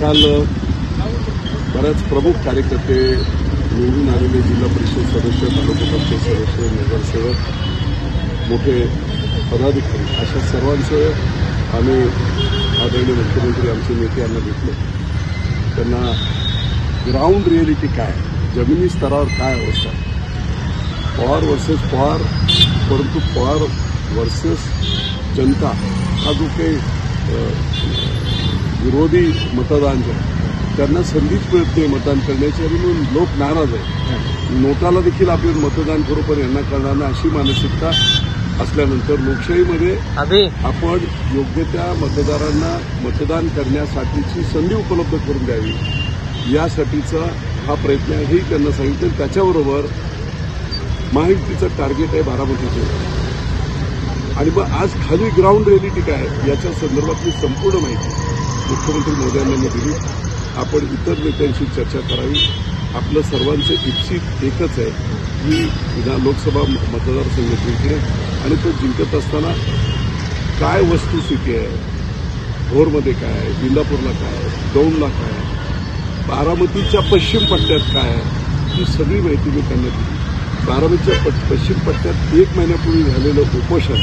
काल बऱ्याच प्रमुख कार्यकर्ते निवडून आलेले जिल्हा परिषद सदस्य तालुका परिषद सदस्य नगरसेवक मोठे पदाधिकारी अशा सर्वांचं आम्ही आदरणीय मुख्यमंत्री आमचे नेते यांना भेटलो. त्यांना ग्राउंड रिअलिटी काय? जमिनी स्तरावर काय अवस्था? पवार वर्सेस पवार परंतु पवार वर्सेस जनता हा जो काही विरोधी मतदान जे त्यांना संधीच मिळत नाही मतदान करण्याची आणि म्हणून लोक नाराज आहे नोटाला देखील आपण मतदान करू पण यांना करणार नाही अशी मानसिकता असल्यानंतर लोकशाहीमध्ये आपण योग्य त्या मतदारांना मतदान करण्यासाठीची संधी उपलब्ध करून द्यावी. यासाठीचा हा प्रयत्न आहे हेही त्यांना सांगितलं. त्याच्याबरोबर महायुतीचं टार्गेट आहे बारामतीचं. आणि मग आज खाली ग्राउंड रिअलिटी काय याच्या संदर्भातली संपूर्ण माहिती. मुख्यमंत्री मोदयांना दिली. आपण इतर नेत्यांशी चर्चा करावी. आपलं सर्वांचं इच्छित एकच आहे की विधान लोकसभा मतदारसंघ जिंकणे. आणि तो जिंकत असताना काय वस्तुस्थिती आहे? भोरमध्ये काय आहे? इंदापूरला काय आहे? दौंडला काय आहे? बारामतीच्या पश्चिम पट्ट्यात काय आहे? ही सगळी माहिती मी त्यांना दिली. बारामतीच्या पश्चिम पट्ट्यात एक महिन्यापूर्वी झालेलं उपोषण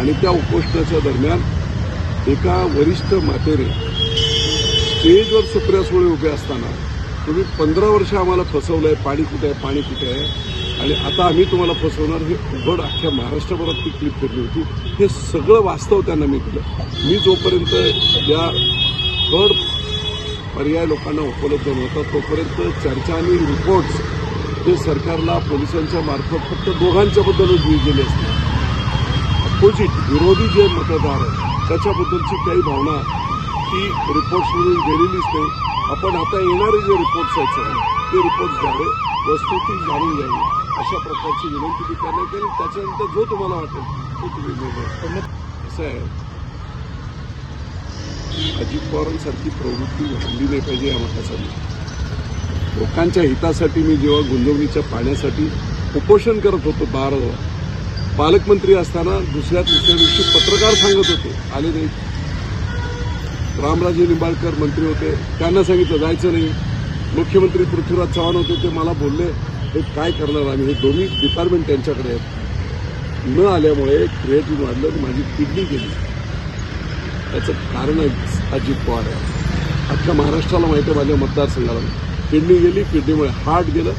आणि त्या उपोषणाच्या दरम्यान एका वरिष्ठ मातेने स्टेजवर सुप्रिया सुळे उभे असताना तुम्ही पंधरा वर्ष आम्हाला फसवलंय पाणी कुठे आहे पाणी कुठे आहे? आणि आता आम्ही तुम्हाला फसवणार हे उघड अख्ख्या महाराष्ट्रभरात ती क्लिप फिरली होती. हे सगळं वास्तव त्यांना मी दिलं. मी जोपर्यंत या कड पर्याय लोकांना उपलब्ध नव्हता तोपर्यंत चर्चा आणि रिपोर्ट्स ते सरकारला पोलिसांच्या मार्फत फक्त दोघांच्याबद्दलच दिली गेली असते. अपोजिट विरोधी जे मतदार आहेत त्याच्याबद्दलची काही भावना ती रिपोर्ट्समधून गेलेलीच नाही. आपण आता येणारे जे रिपोर्ट्स आहेत सर ते रिपोर्ट्स द्यावे वस्तुस्थिती जाणून घ्यावी. अशा प्रकारची विनंती मी करण्यात येईल त्याच्यानंतर जो तुम्हाला वाटेल तो तुम्ही निर्णय असं आहे. अजित पवारांसारखी प्रवृत्ती घडली नाही पाहिजे या मतासाठी. लोकांच्या हितासाठी मी जेव्हा गुंजवणीच्या पाण्यासाठी उपोषण करत होतो बारा पालकमंत्री असताना दुसऱ्या तिसऱ्या दिवशी पत्रकार सांगत होते आले नाही रामराजे निंबाळकर मंत्री होते. त्यांना सांगितलं जायचं नाही. मुख्यमंत्री पृथ्वीराज चव्हाण होते ते मला बोलले हे काय करणार आम्ही? हे दोन्ही डिपार्टमेंट त्यांच्याकडे आहेत. न आल्यामुळे क्रिएटिव्ह वाढलं आणि माझी किडनी गेली. त्याचं कारण अजित पवार. आहे अख्ख्या महाराष्ट्राला माहिती आहे माझ्या मतदारसंघाला. किडनी गेली किडनीमुळे हार्ट गेलं.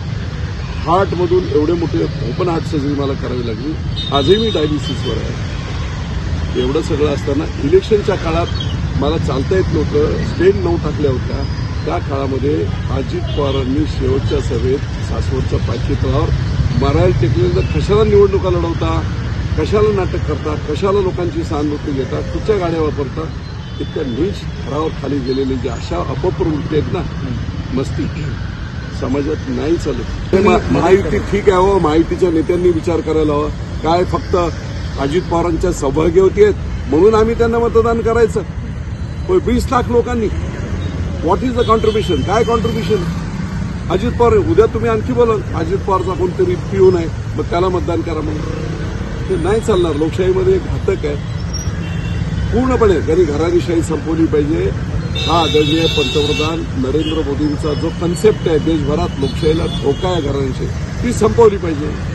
हार्टमधून एवढे मोठे ओपन हार्ट सर्जरी मला करावी लागली. आजही मी डायलिसिसवर आहे. एवढं सगळं असताना इलेक्शनच्या काळात मला चालता येत नव्हतं. स्टेन नऊ टाकल्या होत्या. त्या काळामध्ये अजित पवारांनी शेवटच्या सभेत सासवडच्या पाचशेतळावर मरायला टेकलेलं कशाला निवडणुका लढवता कशाला नाटक करता कशाला लोकांची सहानुभूती घेता कुठच्या गाड्या वापरता इतक्या नीच थरावर खाली गेलेले जे अशा अपप्रवृत्ती आहेत ना मस्ती. समाजात नाही चालत. महायुती ठीक आहे हो महायुतीच्या नेत्यांनी विचार करायला हवा. काय फक्त अजित पवारांच्या सौभाग्यवती आहेत? म्हणून आम्ही त्यांना मतदान करायचं. वीस लाख लोकांनी. व्हॉट इज द कॉन्ट्रीब्युशन काय कॉन्ट्रीब्युशन अजित पवार उद्या तुम्ही आणखी बोलाल. अजित पवारचा कोणतरी पिऊन आहे मग त्याला मतदान करा म्हणून. ते नाही चालणार. लोकशाहीमध्ये घातक आहे. पूर्णपणे त्यांनी घराणीशाही संपवली पाहिजे. हा आदरणीय पंतप्रधान नरेंद्र मोदींचा जो कन्सेप्ट आहे देशभरात लोकशाहीला धोका आहे घराणीशाही ती संपवली पाहिजे.